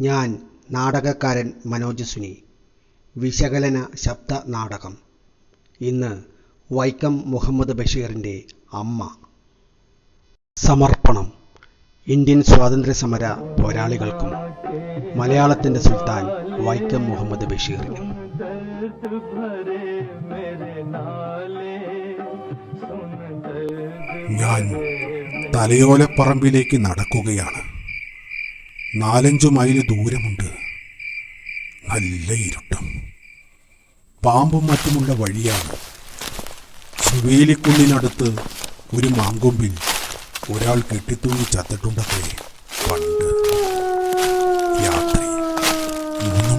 ഞാൻ നാടകക്കാരൻ മനോജ് സുനി വിശകലന ശബ്ദ നാടകം. ഇന്ന് വൈക്കം മുഹമ്മദ് ബഷീറിന്റെ അമ്മ. സമർപ്പണം. ഇന്ത്യൻ സ്വാതന്ത്ര്യ സമര പോരാളികൾക്കും മലയാളത്തിന്റെ സുൽത്താൻ വൈക്കം മുഹമ്മദ് ബഷീറിനും. ഞാൻ തലയോലപ്പറമ്പിലേക്ക് നടക്കുകയാണ്. നാലഞ്ചു മൈൽ ദൂരമുണ്ട്. നല്ല ഇരുട്ടും. പാമ്പും മറ്റുമുള്ള വഴിയാണ്. ചുവേലിക്കുള്ളിനടുത്ത് ഒരു മാങ്കൊമ്പിൽ ഒരാൾ കെട്ടിത്തൂങ്ങി ചത്തിട്ടുണ്ടത്രേ പണ്ട് രാത്രി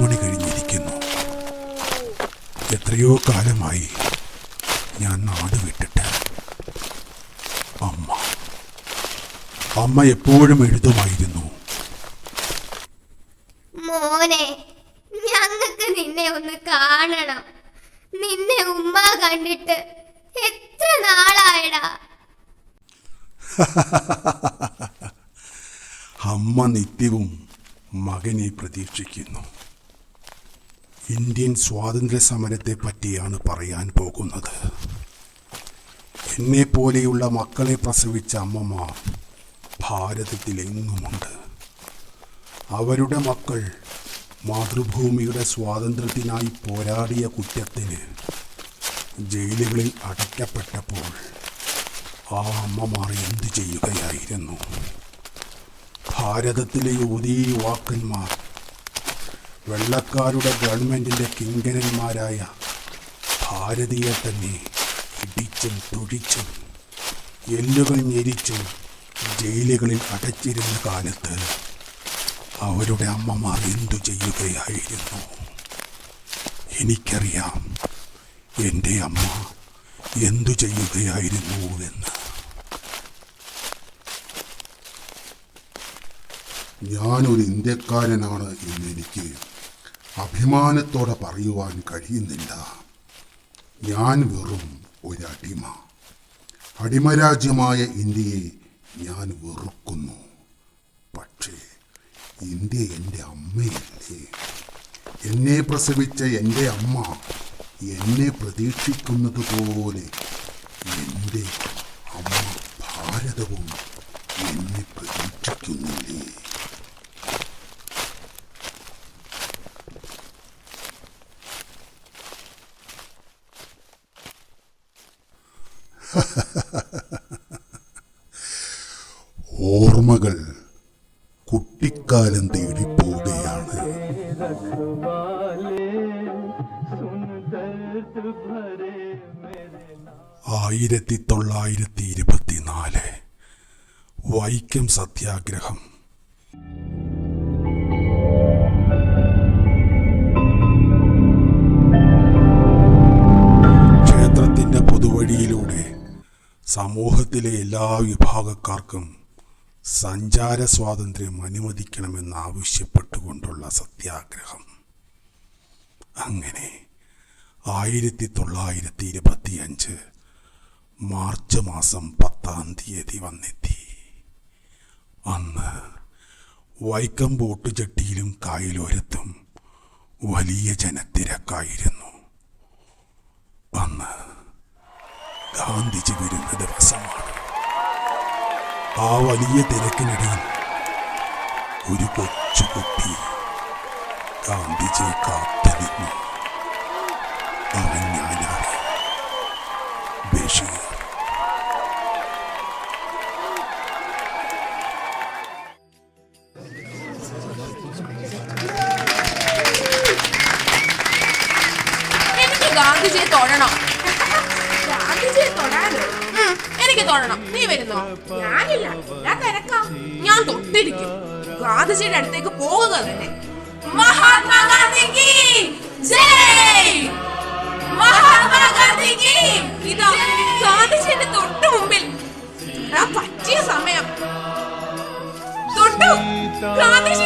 മണി കഴിഞ്ഞിരിക്കുന്നു. എത്രയോ കാലമായി ഞാൻ നാട് വിട്ടിട്ട്. അമ്മ. അമ്മ എപ്പോഴും എഴുതുമായിരുന്നു മോനെ ഞങ്ങൾക്ക് നിന്നെ ഒന്ന് കാണണം നിന്നെ ഉമ്മ കണ്ടിട്ട് എത്ര നാളായടാ അമ്മ നിത്യവും മകനെ പ്രതീക്ഷിക്കുന്നു. ഇന്ത്യൻ സ്വാതന്ത്ര്യ സമരത്തെ പറ്റിയാണ് പറയാൻ പോകുന്നത്. എന്നെ പോലെയുള്ള മക്കളെ പ്രസവിച്ച അമ്മമാർ ഭാരതത്തിലെങ്ങുമുണ്ട്? അവരുടെ മക്കൾ മാതൃഭൂമിയുടെ സ്വാതന്ത്ര്യത്തിനായി പോരാടിയ കുറ്റത്തിന് ജയിലുകളിൽ അടയ്ക്കപ്പെട്ടപ്പോൾ ആ അമ്മമാർ എന്തു ചെയ്യുകയായിരുന്നു? ഭാരതത്തിലെ യുവതീ യുവാക്കന്മാർ വെള്ളക്കാരുടെ ഗവൺമെന്റിന്റെ കിങ്കരന്മാരായ ഭാരതീയ തന്നെ ഇടിച്ചും തുടിച്ചും എല്ലുകൾ ഞെരിച്ചും ജയിലുകളിൽ അടച്ചിരുന്ന കാലത്ത് അവരുടെ അമ്മമാർ എന്തു ചെയ്യുകയായിരുന്നു? എനിക്കറിയാം എന്റെ അമ്മ എന്തു ചെയ്യുകയായിരുന്നു എന്ന്. ഞാനൊരു ഇന്ത്യക്കാരനാണ് എന്ന് എനിക്ക് അഭിമാനത്തോടെ പറയുവാൻ കഴിയുന്നില്ല. ഞാൻ വെറും ഒരടിമ. അടിമരാജ്യമായ ഇന്ത്യയെ ഞാൻ വെറുക്കുന്നു. പക്ഷേ ഇന്ത്യ എന്റെ അമ്മയല്ലേ? എന്നെ പ്രസവിച്ച എന്റെ അമ്മ എന്നെ പ്രതീക്ഷിക്കുന്നത് പോലെ എന്റെ അമ്മ ഭാരതവും എന്നെ പ്രതീക്ഷിക്കുന്നില്ലേ? ഓർമ്മകൾ കുട്ടിക്കാലം തേടി പോവുകയാണ്. ആയിരത്തി തൊള്ളായിരത്തി ഇരുപത്തിനാല് വൈക്കം സത്യാഗ്രഹം. സമൂഹത്തിലെ എല്ലാ വിഭാഗക്കാർക്കും സഞ്ചാര സ്വാതന്ത്ര്യം അനുവദിക്കണമെന്ന് ആവശ്യപ്പെട്ടുകൊണ്ടുള്ള സത്യാഗ്രഹം. അങ്ങനെ ആയിരത്തി തൊള്ളായിരത്തി ഇരുപത്തിയഞ്ച് മാർച്ച് മാസം പത്താം തീയതി വന്നെത്തി. അന്ന് വൈക്കം ബോട്ട് ജെട്ടിയിലും കായലോരത്തും വലിയ ജനത്തിരക്കായിരുന്നു. അന്ന് ഗാന്ധിജി വരുന്ന ദിവസമാണ് ആ വലിയ തിരക്കിനിടയിൽ ഒരു കൊച്ചുകുട്ടി ഗാന്ധിജിയെ കാത്തിരുന്നു. അവൻ ഞാനാണ് ബഷീർ. തൊഴണം നീ വരുന്നോ? ഞാനില്ല. ഞാൻ തിരക്കാം. ഞാൻ തൊട്ടിരിക്കും. ഗാന്ധിജിയുടെ അടുത്തേക്ക് പോകുക തന്നെ. മഹാത്മാഗാന്ധിക്ക് ജയ്! മഹാത്മാഗാന്ധിക്ക് ഇതാ. ഗാന്ധിജിയുടെ തൊട്ട് മുമ്പിൽ പറ്റിയ സമയം. തൊട്ടു. ഗാന്ധിജിയെ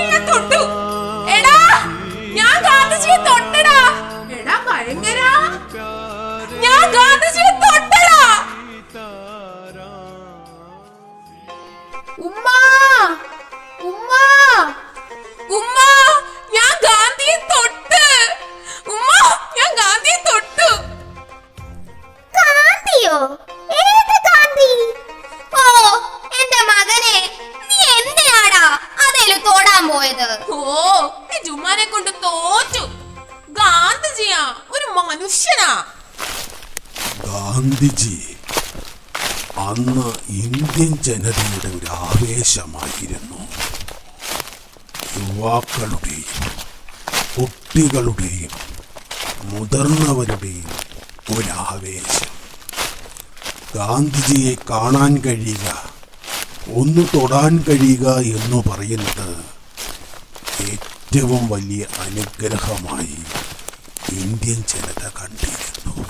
യുവാക്കളുടെയും കുട്ടികളുടെയും മുതിർന്നവരുടെയും ഒരാവേശം. ഗാന്ധിജിയെ കാണാൻ കഴിയുക ഒന്ന് തൊടാൻ കഴിയുക എന്ന് പറയുന്നത് ഏറ്റവും വലിയ അനുഗ്രഹമായി ഇന്ത്യൻ ജനത കണ്ടിരുന്നു.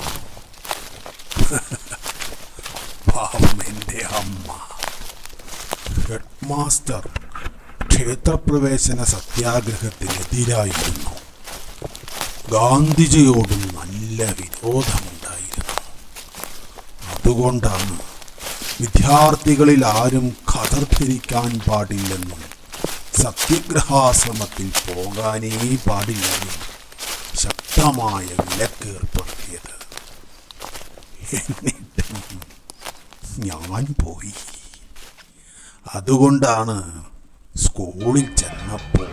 പാവം എന്റെ അമ്മ. ഹെഡ് മാസ്റ്റർ ക്ഷേത്രപ്രവേശന സത്യാഗ്രഹത്തിനെതിരായിരുന്നു ഗാന്ധിജിയോടും നല്ല വിരോധമുണ്ടായിരുന്നു. അതുകൊണ്ടാണ് വിദ്യാർത്ഥികളിൽ ആരും ഖദർ ധരിക്കാൻ പാടില്ലെന്നും സത്യഗ്രഹാശ്രമത്തിൽ പോകാനേ പാടില്ലെന്നും ശക്തമായ വിലക്ക് ഏർപ്പെടുത്തിയത്. ഞാൻ പോയി. അതുകൊണ്ടാണ് സ്കൂളിൽ ചെന്നപ്പോൾ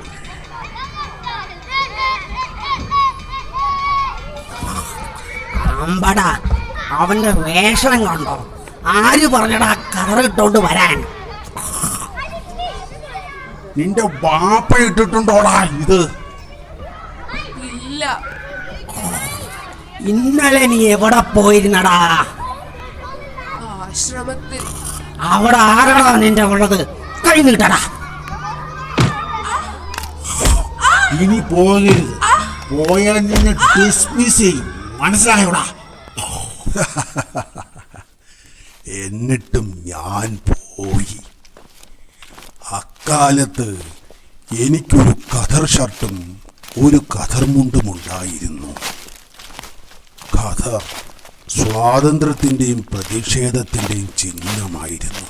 അമ്പടാ അവന്റെ വേഷം കണ്ടോ? ആര് പറഞ്ഞടാ കറിട്ടോണ്ട് വരാൻ? നിന്റെ വാപ്പ ഇട്ടിട്ടുണ്ടോടാ ഇത്? ഇല്ല. ഇന്നലെ നീ എവിടെ പോയിരുന്നടാ? ആശ്രമത്തിൽ. അവിടെ ആരടാ നിന്റെ ഉള്ളത്? കൈ നീട്ടടാ. ഇനി പോകരുത്. പോയാൽ നിന്നെ ഡിസ്മിസ് ചെയ്യും മനസ്സിലായോടാ? എന്നിട്ടും ഞാൻ പോയി. അക്കാലത്ത് എനിക്കൊരു കഥർ ഷർട്ടും ഒരു കഥർ മുണ്ടും ഉണ്ടായിരുന്നു ഖദർ സ്വാതന്ത്ര്യത്തിന്റെയും പ്രതിഷേധത്തിന്റെയും ചിഹ്നമായിരുന്നു.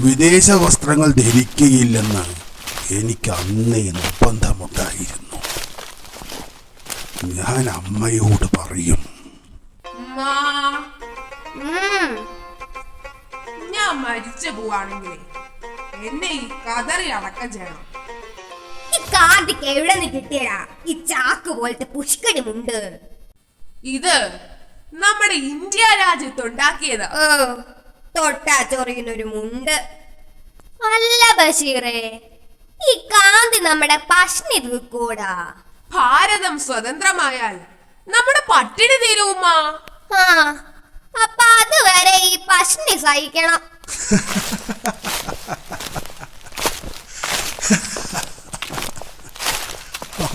വിദേശ വസ്ത്രങ്ങൾ ധരിക്കുകയില്ലെന്ന് എനിക്ക് അന്നേ നിർബന്ധമുണ്ടായിരുന്നു ഞാൻ അമ്മയോട് പറയും. ഞാൻ മരിച്ചു പോവാണെങ്കിൽ എന്നെ ഈ കതറി അടക്കം ചെയ്യണം. ഈ കാർത്തിക്ക് എവിടെ നിന്ന് കിട്ടിയടാ? ഈ ചാക്ക് പോലത്തെ പുഷ്കരമുണ്ട്. ഇത് നമ്മുടെ ഇന്ത്യ രാജ്യത്തുണ്ടാക്കിയതാ. ഓ തൊട്ടാ ചൊറിയുന്നൊരു മുണ്ട്. അല്ല ബഷീറേ ഈ കാന്തി നമ്മുടെ പശ്നി തീർക്കൂടാ ഭാരതം സ്വതന്ത്രമായാൽ നമ്മുടെ പട്ടിണി തീരുമ്മ. ആ അപ്പൊ അതുവരെ ഈ പശ്നി സഹിക്കണം.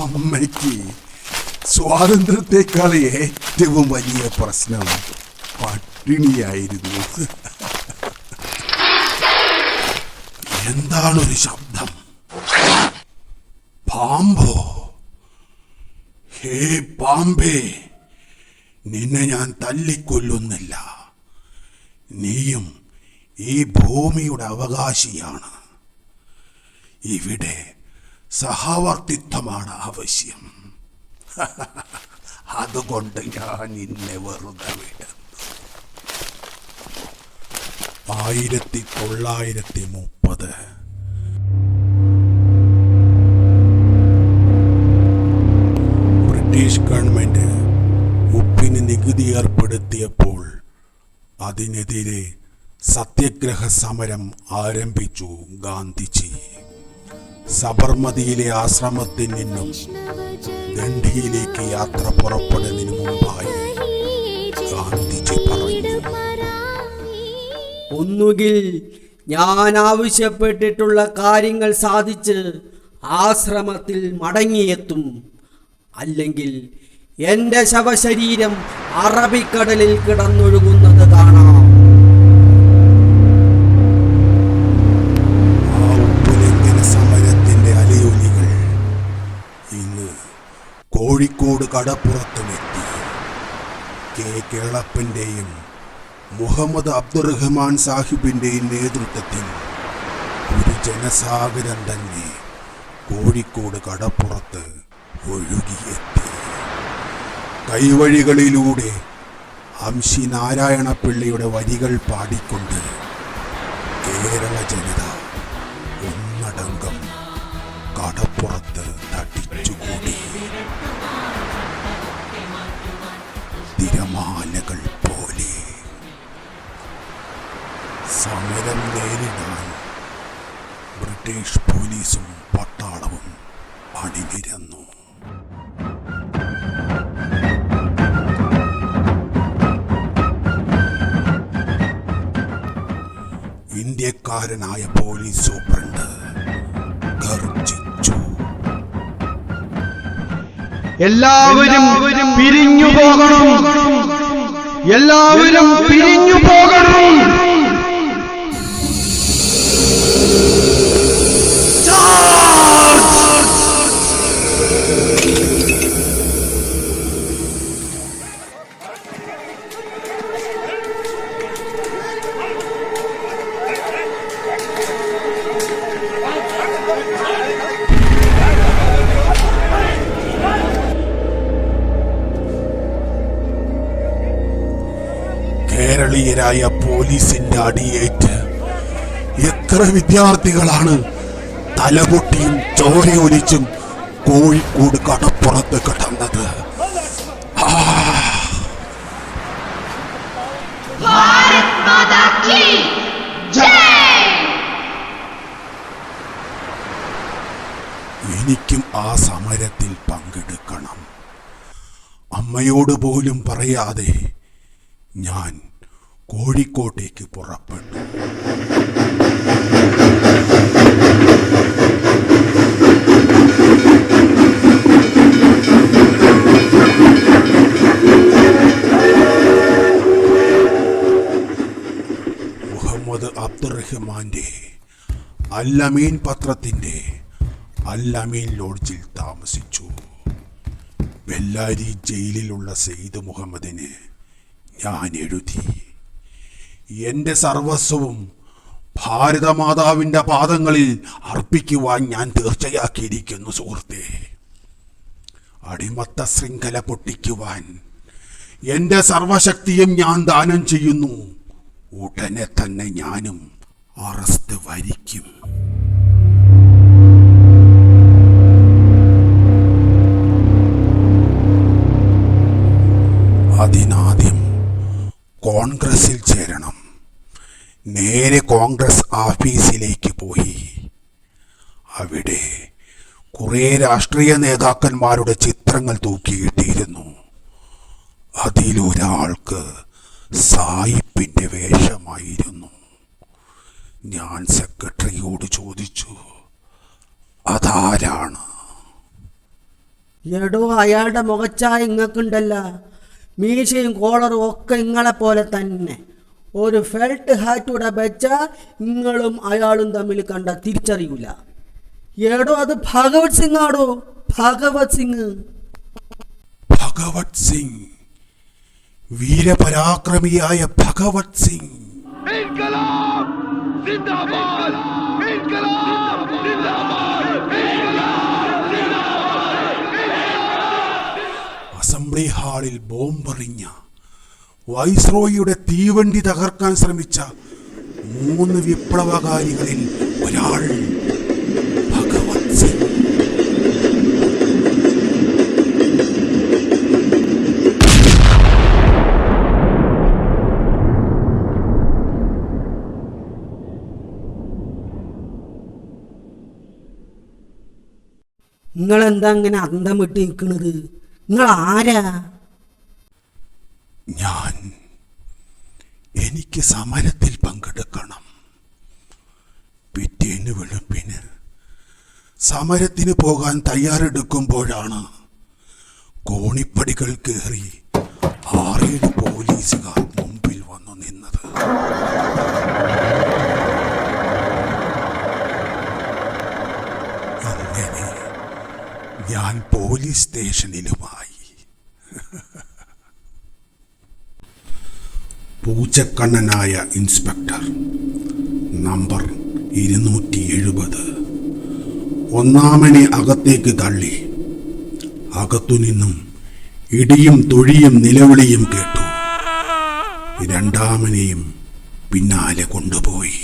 അമ്മയ്ക്ക് സ്വാതന്ത്ര്യത്തെക്കാൾ ഏറ്റവും വലിയ പ്രശ്നം പട്ടിണിയായിരുന്നു. എന്താണൊരു ശബ്ദം? പാമ്പോ? ഹേ പാമ്പേ നിന്നെ ഞാൻ തല്ലിക്കൊല്ലുന്നില്ല. നീയും ഈ ഭൂമിയുടെ അവകാശിയാണ്. ഇവിടെ സഹവർത്തിത്വമാണ് ആവശ്യം. അതുകൊണ്ട് ഞാൻ നിന്നെ വെറുതെ വിടുന്നു. ആയിരത്തി തൊള്ളായിരത്തി മുപ്പത് നികുതി ഏർപ്പെടുത്തിയപ്പോൾ അതിനെതിരെ സത്യഗ്രഹ സമരം ആരംഭിച്ചു ഗാന്ധിജി. സബർമതിയിലെ ആശ്രമത്തിൽ നിന്നും ദണ്ഡിയിലേക്ക് യാത്ര പുറപ്പെടുന്നതിന് മുമ്പായി ഗാന്ധിജി പറഞ്ഞു. ഒന്നുകിൽ ഞാൻ ആവശ്യപ്പെട്ടിട്ടുള്ള കാര്യങ്ങൾ സാധിച്ച് ആശ്രമത്തിൽ മടങ്ങിയെത്തും അല്ലെങ്കിൽ എന്റെ ശവശരീരം അറബിക്കടലിൽ കിടന്നൊഴുകുന്നത് കാണാം. സമരത്തിന്റെ അലയൊലികൾ ഇന്ന് കോഴിക്കോട് കടപ്പുറത്തുമെത്തി. കെ കേളപ്പന്റെയും മുഹമ്മദ് അബ്ദുറഹ്മാൻ സാഹിബിന്റെയും നേതൃത്വത്തിൽ ഒരു ജനസാഗരം തന്നെ കോഴിക്കോട് കടപ്പുറത്ത് ഒഴുകിയെത്തി. കൈവഴികളിലൂടെ അംശി നാരായണപിള്ളിയുടെ വരികൾ പാടിക്കൊണ്ട് കേരള ജനത ഒന്നടങ്കം കടപ്പുറത്ത് തട്ടിച്ചുകൂടി. തിരമാലകൾ പോലെ സമരം നേരിടാൻ ബ്രിട്ടീഷ് പോലീസും പട്ടാളവും അണിനിരന്നു. സൂപ്രണ്ട് ഗർജിച്ചു. എല്ലാവരും പിരിഞ്ഞു പോകണം. എല്ലാവരും പിരിഞ്ഞു പോകണം. കേരളീയരായ പോലീസിന്റെ അടിയേറ്റ്. എത്ര വിദ്യാർത്ഥികളാണ് തലപൊട്ടിയും ചോരയൊലിച്ചും കോഴിക്കോട് കടപ്പുറത്ത് കിടന്നത്? എനിക്കും ആ സമരത്തിൽ പങ്കെടുക്കണം. അമ്മയോട് പോലും പറയാതെ ഞാൻ കോഴിക്കോട്ടേക്ക് പുറപ്പെട്ടു. മുഹമ്മദ് അബ്ദുറഹ്മാന്റെ അല്ലമീൻ പത്രത്തിന്റെ അല്ലമീൻ ലോഡ്ജിൽ താമസിച്ചു. വെല്ലാരി ജയിലിലുള്ള സെയ്ദ് മുഹമ്മദിന് ഞാൻ എഴുതി. എന്റെ സർവസ്വവും ഭാരതമാതാവിന്റെ പാദങ്ങളിൽ അർപ്പിക്കുവാൻ ഞാൻ തീർച്ചയാക്കിയിരിക്കുന്നു സുഹൃത്തെ. അടിമത്ത ശൃംഖല പൊട്ടിക്കുവാൻ എന്റെ സർവശക്തിയും ഞാൻ ദാനം ചെയ്യുന്നു. ഉടനെ തന്നെ ഞാനും അറസ്റ്റ് വരിക്കും. അതിനാദ്യം കോൺഗ്രസിൽ ചേരണം. നേരെ കോൺഗ്രസ് ഓഫീസിലേക്ക് പോയി. അവിടെ കുറേ രാഷ്ട്രീയ നേതാക്കന്മാരുടെ ചിത്രങ്ങൾ തൂക്കിയിട്ടിരുന്നു. അതിലൊരാൾക്ക് സായിപ്പിന്റെ വേഷമായിരുന്നു. ഞാൻ സെക്രട്ടറിയോട് ചോദിച്ചു അതാരാണ്? എടോ അയാളുടെ മുഖച്ചായ ഇങ്ങക്കുണ്ടല്ല. മീശയും കോളറും ഒക്കെ ഇങ്ങളെ പോലെ തന്നെ. ഒരു ഫെൽറ്റ് ഹാറ്റുടെ വെച്ച നിങ്ങളും അയാളും തമ്മിൽ കണ്ട തിരിച്ചറിയില്ല ഏടോ അത് ഭഗവത് സിംഗ് ആടോ? ഭഗവത് സിംഗ്. ഭഗവത് സിംഗ്. വീരപരാക്രമിയായ ഭഗവത് സിംഗ്. അസംബ്ലി ഹാളിൽ ബോംബെറിഞ്ഞ വൈസ്രോയിയുടെ തീവണ്ടി തകർക്കാൻ ശ്രമിച്ച മൂന്ന് വിപ്ലവകാരികളിൽ ഒരാൾ ഭഗവത് സിംഗ്. നിങ്ങളെന്താ ഇങ്ങനെ അന്തം വിട്ട് നിൽക്കുന്നത് നിങ്ങൾ ആരാ ഞാൻ എനിക്ക് സമരത്തിൽ പങ്കെടുക്കണം. പിറ്റേന്ന് വെളുപ്പിന് സമരത്തിന് പോകാൻ തയ്യാറെടുക്കുമ്പോഴാണ് കോണിപ്പടികൾ കയറി ആറേഴ് പോലീസുകാർ മുമ്പിൽ വന്നു നിന്നത്. ഞാൻ പോലീസ് സ്റ്റേഷനിലുമായി പൂച്ചക്കണ്ണനായ ഇൻസ്പെക്ടർ. നമ്പർ ഇരുന്നൂറ്റി എഴുപത് ഒന്നാമനെ അകത്തേക്ക് തള്ളി. അകത്തുനിന്നും ഇടിയും തൊഴിയും നിലവിളിയും കേട്ടു. രണ്ടാമനെയും പിന്നാലെ കൊണ്ടുപോയി.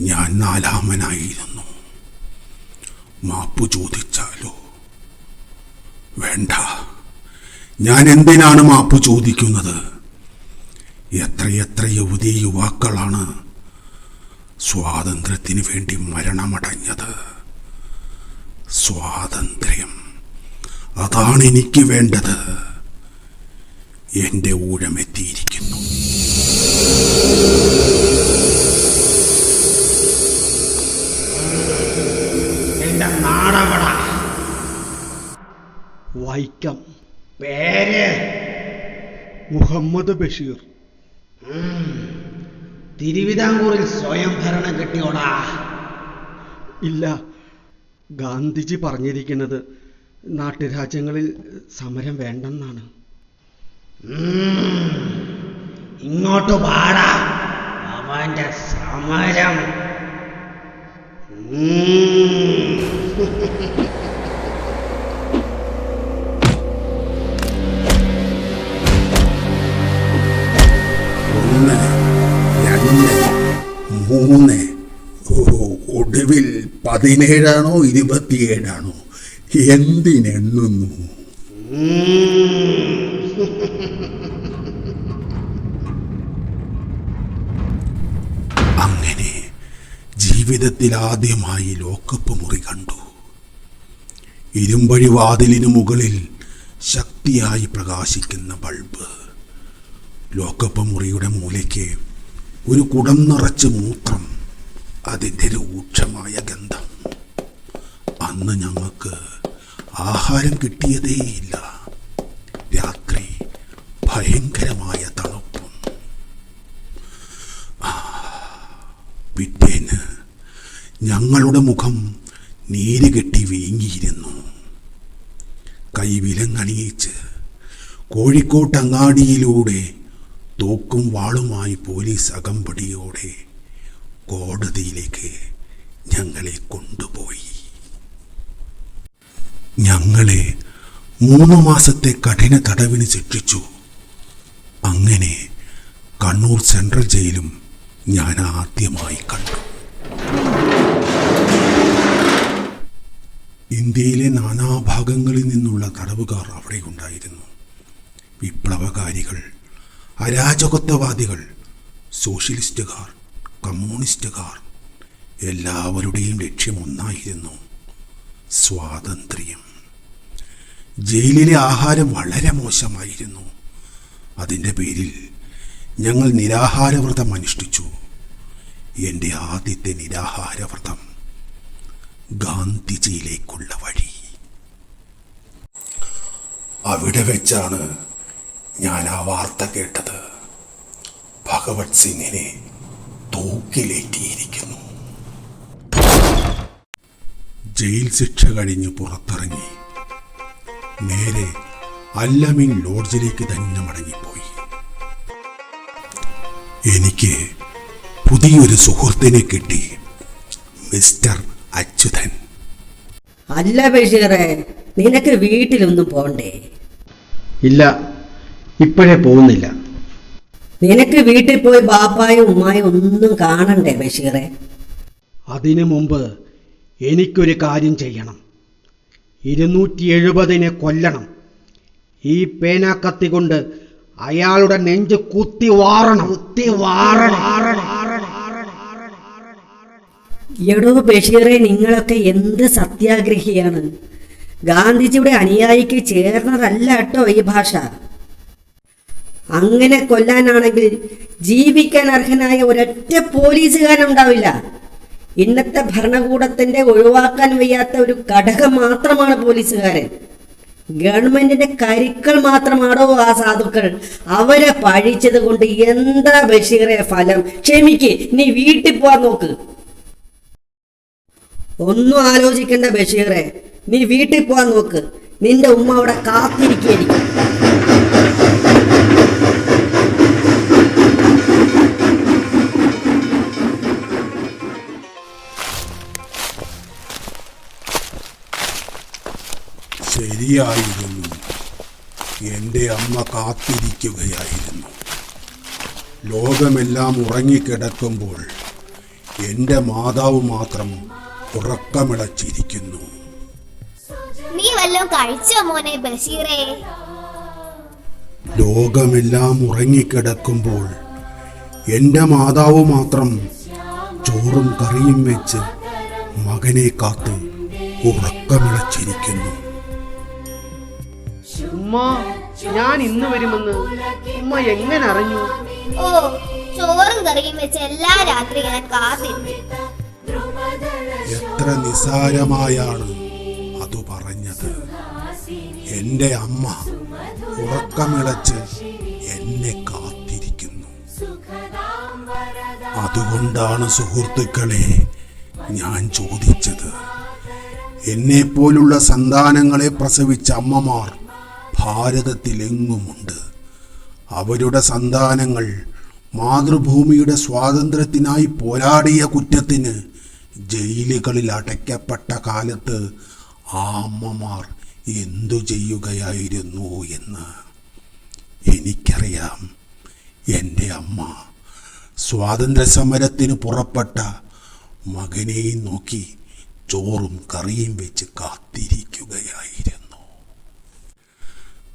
ഞാൻ നാലാമനായിരുന്നു. മാപ്പു ചോദിച്ചാലോ? വേണ്ട. ഞാൻ എന്തിനാണ് മാപ്പു ചോദിക്കുന്നത്? എത്രയെത്ര യുവതീ യുവാക്കളാണ് സ്വാതന്ത്ര്യത്തിന് വേണ്ടി മരണമടഞ്ഞത്. സ്വാതന്ത്ര്യം അതാണ് എനിക്ക് വേണ്ടത്. എന്റെ ഊഴമെത്തിയിരിക്കുന്നു. നാടവട വൈക്കം. പേര് മുഹമ്മദ് ബഷീർ. തിരുവിതാംകൂറിൽ സ്വയം ഭരണം കിട്ടിയോടാ? ഇല്ല. ഗാന്ധിജി പറഞ്ഞിരിക്കുന്നത് നാട്ടുരാജ്യങ്ങളിൽ സമരം വേണ്ടെന്നാണ്. ഇങ്ങോട്ട് പാടാ അവന്റെ സമരം. മൂന്ന്. ഒടുവിൽ പതിനേഴാണോ ഇരുപത്തിയേഴാണോ? എന്തിനെണ്ണുന്നു? അങ്ങനെ ജീവിതത്തിൽ ആദ്യമായി ലോക്കപ്പ് മുറി കണ്ടു. ഇരുമ്പഴി വാതിലിനു മുകളിൽ ശക്തിയായി പ്രകാശിക്കുന്ന ബൾബ്. ലോക്കപ്പ് മുറിയുടെ മൂലയ്ക്ക് ഒരു കുടം നിറച്ച് മൂത്രം. അതിന്റെ രൂക്ഷമായ ഗന്ധം. അന്ന് ഞങ്ങൾക്ക് ആഹാരം കിട്ടിയതേയില്ല. രാത്രി ഭയങ്കരമായ തണുപ്പും. ആ, പിറ്റേന്ന് ഞങ്ങളുടെ മുഖം നീര് കെട്ടി വീങ്ങിയിരുന്നു. കൈവിലങ്ങണിയിച്ച് കോഴിക്കോട്ടങ്ങാടിയിലൂടെ തോക്കും വാളുമായി പോലീസ് അകമ്പടിയോടെ കോടതിയിലേക്ക് ഞങ്ങളെ കൊണ്ടുപോയി. ഞങ്ങളെ മൂന്ന് മാസത്തെ കഠിന തടവിന് ശിക്ഷിച്ചു. അങ്ങനെ കണ്ണൂർ സെൻട്രൽ ജയിലും ഞാൻ ആദ്യമായി കണ്ടു. ഇന്ത്യയിലെ നാനാഭാഗങ്ങളിൽ നിന്നുള്ള തടവുകാർ അവിടെ ഉണ്ടായിരുന്നു വിപ്ലവകാരികൾ അരാജകത്വവാദികൾ സോഷ്യലിസ്റ്റുകാർ കമ്മ്യൂണിസ്റ്റുകാർ എല്ലാവരുടെയും ലക്ഷ്യം ഒന്നായിരുന്നു സ്വാതന്ത്ര്യം. ജയിലിലെ ആഹാരം വളരെ മോശമായിരുന്നു. അതിന്റെ പേരിൽ ഞങ്ങൾ നിരാഹാരവ്രതം അനുഷ്ഠിച്ചു. എന്റെ ആദ്യത്തെ നിരാഹാരവ്രതം ഗാന്ധിജിയിലേക്കുള്ള വഴി. അവിടെ വെച്ചാണ് ഞാൻ ആ വാർത്ത കേട്ടത് ഭഗവത് സിംഗിനെ തൂക്കിലേറ്റിയിരിക്കുന്നു. ജയിൽ ശിക്ഷ കഴിഞ്ഞ് പുറത്തിറങ്ങി. നേരെ അല്ലമിൻ ലോഡ്ജിലേക്ക് തന്നെ മടങ്ങിപ്പോയി എനിക്ക് പുതിയൊരു സുഹൃത്തിനെ കിട്ടി മിസ്റ്റർ അച്യുതൻ. അല്ല ബഷീറെ നിനക്ക് വീട്ടിലൊന്നും പോണ്ടേ? ഇല്ല. ഇപ്പോഴേ പോകുന്നില്ല. നിനക്ക് വീട്ടിൽ പോയി ബാപ്പായും ഉമ്മായും ഒന്നും കാണണ്ടേ ബഷീറെ? അതിനു മുമ്പ് എനിക്കൊരു കാര്യം ചെയ്യണം. ഇരുന്നൂറ്റി എഴുപതിനെ കൊല്ലണം. ഈ പേനാക്കത്തി കൊണ്ട് അയാളുടെ നെഞ്ച് കുത്തി വാറണം. കുത്തി വാറണം. എടോ ബഷീറെ നിങ്ങളൊക്കെ എന്ത് സത്യാഗ്രഹിയാണ്? ഗാന്ധിജിയുടെ അനുയായിക്ക് ചേർന്നതല്ല കേട്ടോ ഈ ഭാഷ. അങ്ങനെ കൊല്ലാനാണെങ്കിൽ ജീവിക്കാൻ അർഹനായ ഒരൊറ്റ പോലീസുകാരുണ്ടാവില്ല ഇന്നത്തെ ഭരണകൂടത്തിന്റെ ഒഴിവാക്കാൻ വയ്യാത്ത ഒരു ഘടകം മാത്രമാണ് പോലീസുകാരൻ. ഗവൺമെന്റിന്റെ കരുക്കൾ മാത്രമാണോ ആ സാധുക്കൾ? അവരെ പഴിച്ചത് കൊണ്ട് എന്താ ബഷീറെ ഫലം? ക്ഷമിക്ക് നീ വീട്ടിൽ പോവാൻ നോക്ക്. ഒന്നും ആലോചിക്കണ്ട ബഷീറെ. നീ വീട്ടിൽ പോവാൻ നോക്ക്. നിന്റെ ഉമ്മ അവിടെ കാത്തിരിക്കുകയായിരിക്കും. ശരിയായിരുന്നു. എന്റെ അമ്മ കാത്തിരിക്കുകയായിരുന്നു. ലോകമെല്ലാം ഉറങ്ങിക്കിടക്കുമ്പോൾ എന്റെ മാതാവ് മാത്രം ഉറക്കമിളച്ചിരിക്കുന്നു. നീ വല്ലതും കഴിച്ചോ മോനെ ബഷീറേ? ലോകമെല്ലാം ഉറങ്ങിക്കിടക്കുമ്പോൾ എന്റെ മാതാവ് മാത്രം ചോറും കറിയും വെച്ച് മകനെ കാത്ത് ഉറക്കമിളച്ചിരിക്കുന്നു. ഉമ്മ ഞാൻ ഇന്ന് വരുമെന്ന് ഉമ്മ എങ്ങനെ അറിഞ്ഞു? ഓ ചോറും കറിയും വെച്ച് എല്ലാ രാത്രി ഞാൻ കാത്തിരുന്നു. എത്ര നിസാരമായാണ് അത് പറഞ്ഞത്. എന്റെ അമ്മ ഉറക്കമിളച്ച് എന്നെ കാത്തിരിക്കുന്നു. അതുകൊണ്ടാണ് സുഹൃത്തുക്കളെ ഞാൻ ചോദിച്ചത്. എന്നെ പോലുള്ള സന്താനങ്ങളെ പ്രസവിച്ച അമ്മമാർ ഭാരതത്തിലെങ്ങുമുണ്ട്? അവരുടെ സന്താനങ്ങൾ മാതൃഭൂമിയുടെ സ്വാതന്ത്ര്യത്തിനായി പോരാടിയ കുറ്റത്തിന് ജയിലുകളിൽ അടയ്ക്കപ്പെട്ട കാലത്ത് ആ അമ്മമാർ എന്തു ചെയ്യുകയായിരുന്നു എന്ന് എനിക്കറിയാം. എന്റെ അമ്മ സ്വാതന്ത്ര്യ സമരത്തിന് പുറപ്പെട്ട മകനെയും നോക്കി ചോറും കറിയും വെച്ച് കാത്തിരിക്കുകയായിരുന്നു.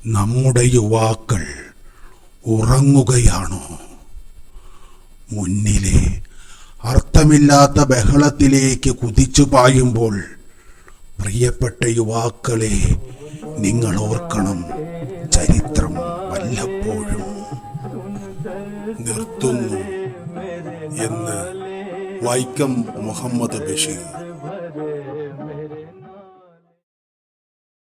നമ്മുടെ യുവാക്കൾ ഉറങ്ങുകയാണോ? മുന്നിലെ അർത്ഥമില്ലാത്ത ബഹളത്തിലേക്ക് കുതിച്ചു പായുമ്പോൾ പ്രിയപ്പെട്ട യുവാക്കളെ നിങ്ങൾ ഓർക്കണം ചരിത്രം വല്ലപ്പോഴും നിർത്തുന്നു എന്ന് വൈക്കം മുഹമ്മദ് ബഷീർ.